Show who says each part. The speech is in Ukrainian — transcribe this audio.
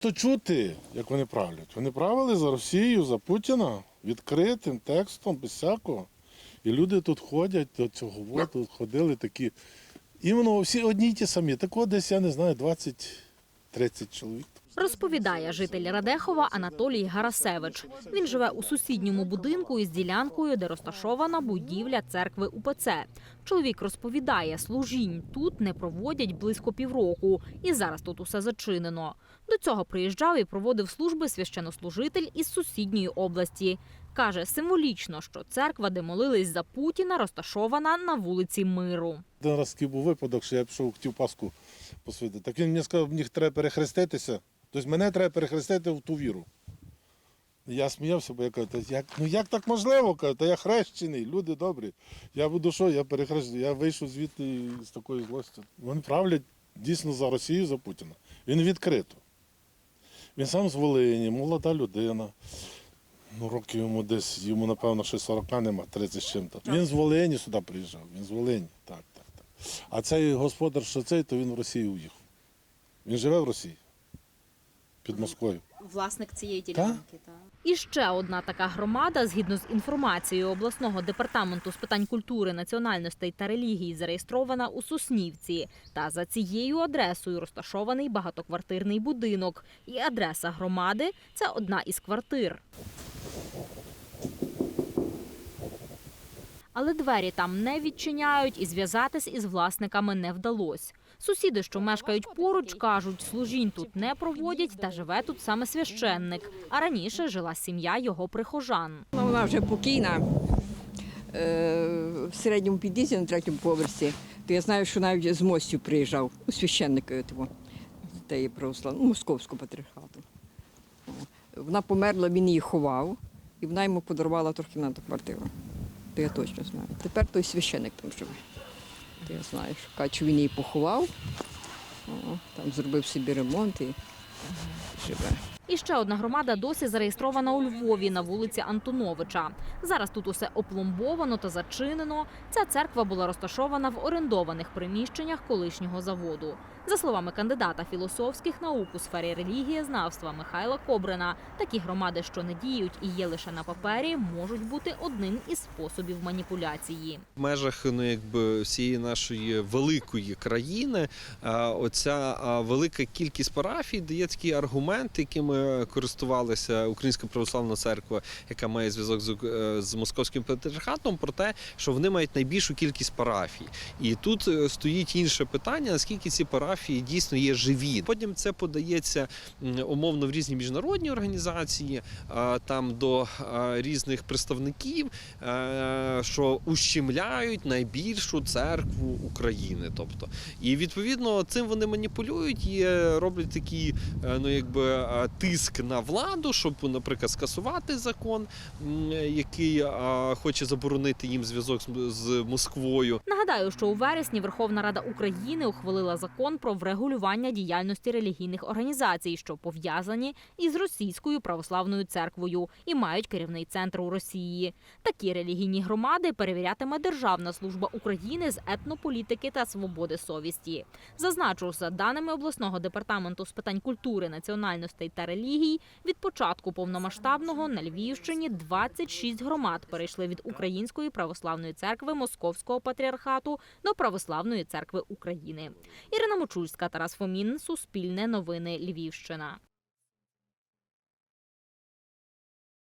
Speaker 1: То чути, як вони правлять. Вони правили за Росію, за Путіна відкритим текстом, без всякого. І люди тут ходять до цього, тут ходили такі. Іменно всі одні й ті самі. Так от десь, я не знаю, 20-30 чоловік.
Speaker 2: Розповідає житель Радехова Анатолій Гарасевич. Він живе у сусідньому будинку із ділянкою, де розташована будівля церкви УПЦ. Чоловік розповідає, служінь тут не проводять близько півроку, і зараз тут усе зачинено. До цього приїжджав і проводив служби священнослужитель із сусідньої області. Каже, символічно, що церква, де молились за Путіна, розташована на вулиці Миру.
Speaker 1: Один раз такий був випадок, що я пішов, хотів Пасху посвятити. Так він мені сказав, мені треба перехреститися. Тобто мене треба перехрестити в ту віру. Я сміявся, бо я кажу, «Та як, ну як так можливо? Кажу, та я хрещений, люди добрі. Я буду що, я перехрещений. Я вийшов звідти з такою злостю. Вони правлять дійсно за Росію, за Путіна. Він відкрито. Він сам з Волині, молода людина. Ну, років йому десь, йому, напевно, ще 40 нема, 30 з чим-то. Він з Волині сюди приїжджав, він з Волині, так, так, так. А цей господар, що цей, то він в Росію уїхав. Він живе в Росії. Під Москвою.
Speaker 3: Власник цієї ділянки. Та?
Speaker 2: І ще одна така громада, згідно з інформацією обласного департаменту з питань культури, національностей та релігії, зареєстрована у Соснівці. Та за цією адресою розташований багатоквартирний будинок. І адреса громади це одна із квартир. Але двері там не відчиняють і зв'язатись із власниками не вдалося. Сусіди, що мешкають поруч, кажуть, служінь тут не проводять та живе тут саме священник. А раніше жила сім'я його прихожан.
Speaker 4: Ну, Вона вже покійна е, в середньому під'їзді на третьому поверсі. То я знаю, що навіть з мостів приїжджав у священника того, тієї православної, ну, московського патріархату. Вона померла, він її ховав, і вона йому подарувала трьохкімнатну квартиру. То я точно знаю. Тепер той священник там живе. То я знаю, що каже, він її поховав, о, там зробив собі ремонт і живе.
Speaker 2: І ще одна громада досі зареєстрована у Львові на вулиці Антоновича. Зараз тут усе опломбовано та зачинено. Ця церква була розташована в орендованих приміщеннях колишнього заводу. За словами кандидата філософських наук у сфері релігієзнавства Михайла Кобрина, такі громади, що не діють і є лише на папері, можуть бути одним із способів маніпуляції.
Speaker 5: В межах ну, якби, всієї нашої великої країни оця велика кількість парафій дає такий аргумент, якими користувалася Українська православна церква, яка має зв'язок з, е, московським патріархатом, про те, що вони мають найбільшу кількість парафій. І тут е, стоїть інше питання: наскільки ці парафії дійсно є живі. Потім це подається умовно в різні міжнародні організації, там до різних представників, е, що ущемляють найбільшу церкву України. Тобто, і відповідно цим вони маніпулюють і е, роблять такий е, ну, якби, е, тиск на владу, щоб, наприклад, скасувати закон, який е, хоче заборонити їм зв'язок з Москвою.
Speaker 2: Нагадаю, що у вересні Верховна Рада України ухвалила закон про врегулювання діяльності релігійних організацій, що пов'язані із російською православною церквою і мають керівний центр у Росії. Такі релігійні громади перевірятиме Державна служба України з етнополітики та свободи совісті. Зазначу, за даними обласного департаменту з питань культури, національностей та релігій, від початку повномасштабного на Львівщині 26 громад перейшли від Української православної церкви Московського патріархату до Православної церкви України. Ірина Мочульська, Тарас Фомін, Суспільне новини Львівщина.